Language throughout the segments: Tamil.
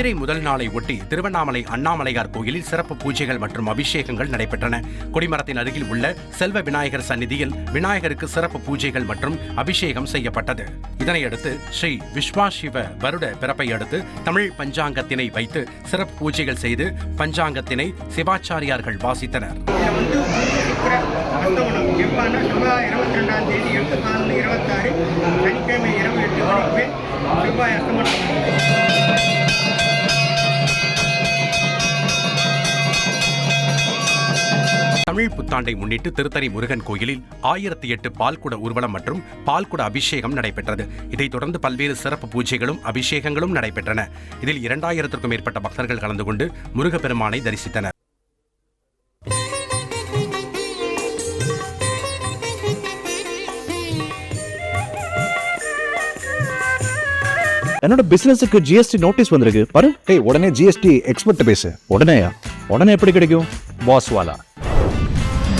சித்திரை முதல் நாளை ஒட்டி திருவண்ணாமலை அண்ணாமலையார் கோயிலில் சிறப்பு பூஜைகள் மற்றும் அபிஷேகங்கள் நடைபெற்றன. கொடிமரத்தின் அருகில் உள்ள செல்வ விநாயகர் சந்நிதியில் விநாயகருக்கு சிறப்பு பூஜைகள் மற்றும் அபிஷேகம் செய்யப்பட்டது. இதனையடுத்து ஸ்ரீ விஸ்வாசிவ வருட பிறப்பை அடுத்து தமிழ் பஞ்சாங்கத்தினை வைத்து சிறப்பு பூஜைகள் செய்து பஞ்சாங்கத்தினை சிவாச்சாரியார்கள் வாசித்தனர். இருபத்தி ரெண்டாம் தேதி எட்டு நாலு இருபத்தாறு சனிக்கிழமை இரவு எட்டு மணிக்கு செவ்வாய் அஸ்தமனம். தமிழ் புத்தாண்டை முன்னிட்டு திருத்தணி முருகன் கோயிலில் ஆயிரத்தி எட்டு பால்குட ஊர்வலம் மற்றும் பால்குட அபிஷேகம் நடைபெற்றது. இதைத் தொடர்ந்து பல்வேறு சிறப்பு பூஜைகளும் அபிஷேகங்களும் நடைபெற்றன. இதில் இரண்டாயிரத்திற்கும் மேற்பட்ட பக்தர்கள் கலந்து கொண்டு முருகப்பெருமானை தரிசித்தனர். என்னோட பிசினஸுக்கு ஜிஎஸ்டி நோட்டீஸ் வந்திருக்கு. பாரு. ஏய் உடனே ஜிஎஸ்டி எக்ஸ்பர்ட் பேசு. உடனேயா? உடனே எப்படி கிடைக்கும்? பாஸ் வாலா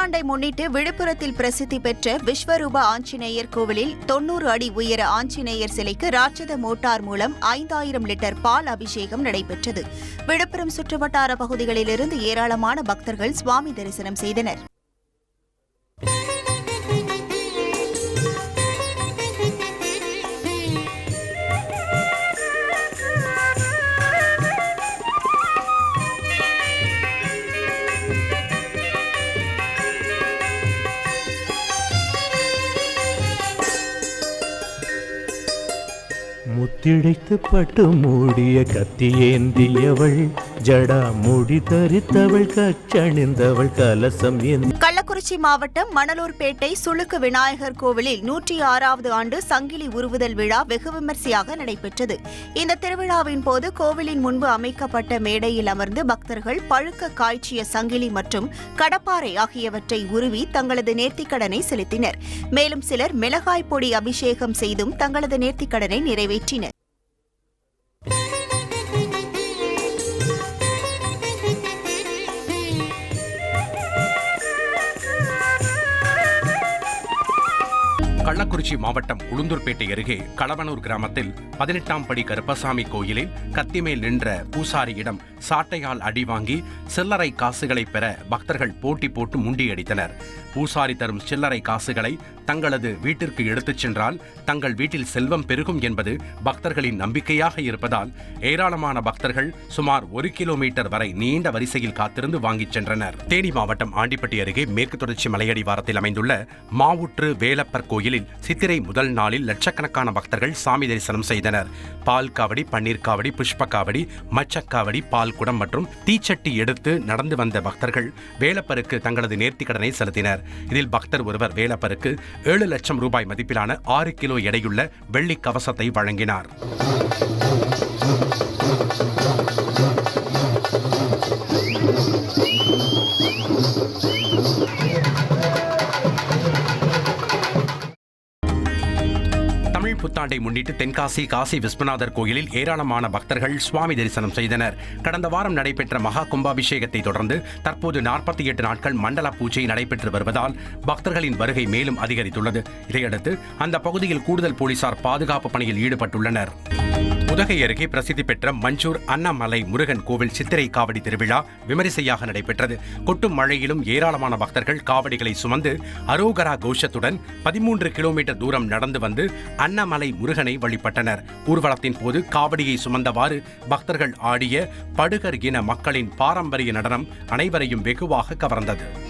புத்தாண்டை முன்னிட்டு விழுப்புரத்தில் பிரசித்தி பெற்ற விஸ்வரூப ஆஞ்சநேயர் கோவிலில் தொன்னூறு அடி உயர ஆஞ்சநேயர் சிலைக்கு ராட்சத மோட்டார் மூலம் ஐந்தாயிரம் லிட்டர் பால் அபிஷேகம் நடைபெற்றது. விழுப்புரம் சுற்றுவட்டார பகுதிகளிலிருந்து ஏராளமான பக்தர்கள் சுவாமி தரிசனம் செய்தனர். திழைத்து பட்டு மூடிய கத்தியேந்தியவள் ஜடா மூடி தரித்தவள் கச்சணிந்தவள் கலசம் கள்ளக்குறிச்சி மாவட்டம் மணலூர்பேட்டை சுளுக்கு விநாயகர் கோவிலில் நூற்றி ஆறாவது ஆண்டு சங்கிலி உருவுதல் விழா வெகு விமர்சையாக நடைபெற்றது. இந்த திருவிழாவின் போது கோவிலின் முன்பு அமைக்கப்பட்ட மேடையில் அமர்ந்து பக்தர்கள் பழுக்க காய்ச்சிய சங்கிலி மற்றும் கடப்பாறை ஆகியவற்றை உருவி தங்களது நேர்த்திக்கடனை செலுத்தினர். மேலும் சிலர் மிளகாய் பொடி அபிஷேகம் செய்தும் தங்களது நேர்த்திக்கடனை நிறைவேற்றினர். கள்ளக்குறிச்சி மாவட்டம் உளுந்தூர்பேட்டை அருகே களவனூர் கிராமத்தில் பதினெட்டாம் படி கருப்பசாமி கோயிலில் கத்திமேல் நின்ற பூசாரியிடம் சாட்டையால் அடி வாங்கி சில்லறை காசுகளை பெற பக்தர்கள் போட்டி போட்டு முண்டியடித்தனர். பூசாரி தரும் சில்லறை காசுகளை தங்களது வீட்டிற்கு எடுத்துச் சென்றால் தங்கள் வீட்டில் செல்வம் பெருகும் என்பது பக்தர்களின் நம்பிக்கையாக இருப்பதால் ஏராளமான பக்தர்கள் சுமார் ஒரு கிலோமீட்டர் வரை நீண்ட வரிசையில் காத்திருந்து வாங்கிச் சென்றனர். தேனி மாவட்டம் ஆண்டிப்பட்டி அருகே மேற்கு தொடர்ச்சி மலையடிவாரத்தில் அமைந்துள்ள மாவுற்று வேலப்பர் கோயிலில் சித்திரை முதல் நாளில் லட்சக்கணக்கான பக்தர்கள் சாமி தரிசனம் செய்தனர். பால் காவடி பன்னீர் காவடி புஷ்ப காவடி மச்சக்காவடி பால் குடம் மற்றும் தீச்சட்டி எடுத்து நடந்து வந்த பக்தர்கள் வேலப்பருக்கு தங்களது நேர்த்திக்கடனை செலுத்தினர். இதில் பக்தர் ஒருவர் வேலப்பருக்கு ஏழு லட்சம் ரூபாய் மதிப்பிலான ஆறு கிலோ எடையுள்ள வெள்ளி கவசத்தை வழங்கினார். தமிழ் புத்தாண்டை முன்னிட்டு தென்காசி காசி விஸ்வநாதர் கோயிலில் ஏராளமான பக்தர்கள் சுவாமி தரிசனம் செய்தனர். கடந்த வாரம் நடைபெற்ற மகா கும்பாபிஷேகத்தை தொடர்ந்து தற்போது நாற்பத்தி எட்டு நாட்கள் மண்டல பூஜை நடைபெற்று வருவதால் பக்தர்களின் வருகை மேலும் அதிகரித்துள்ளது. இதையடுத்து அந்த பகுதியில் கூடுதல் போலீசார் பாதுகாப்பு பணியில் ஈடுபட்டுள்ளனர். உதகை அருகே பிரசித்தி பெற்ற மஞ்சூர் அண்ணாமலை முருகன் கோவில் சித்திரை காவடி திருவிழா விமரிசையாக நடைபெற்றது. கொட்டும் மழையிலும் ஏராளமான பக்தர்கள் காவடிகளை சுமந்து அரோகரா கோஷத்துடன் பதிமூன்று கிலோமீட்டர் தூரம் நடந்து வந்து அண்ணாமலை முருகனை வழிபட்டனர். ஊர்வலத்தின் போது காவடியை சுமந்தவாறு பக்தர்கள் ஆடிய படுகர் இன மக்களின் பாரம்பரிய நடனம் அனைவரையும் வெகுவாக கவர்ந்தது.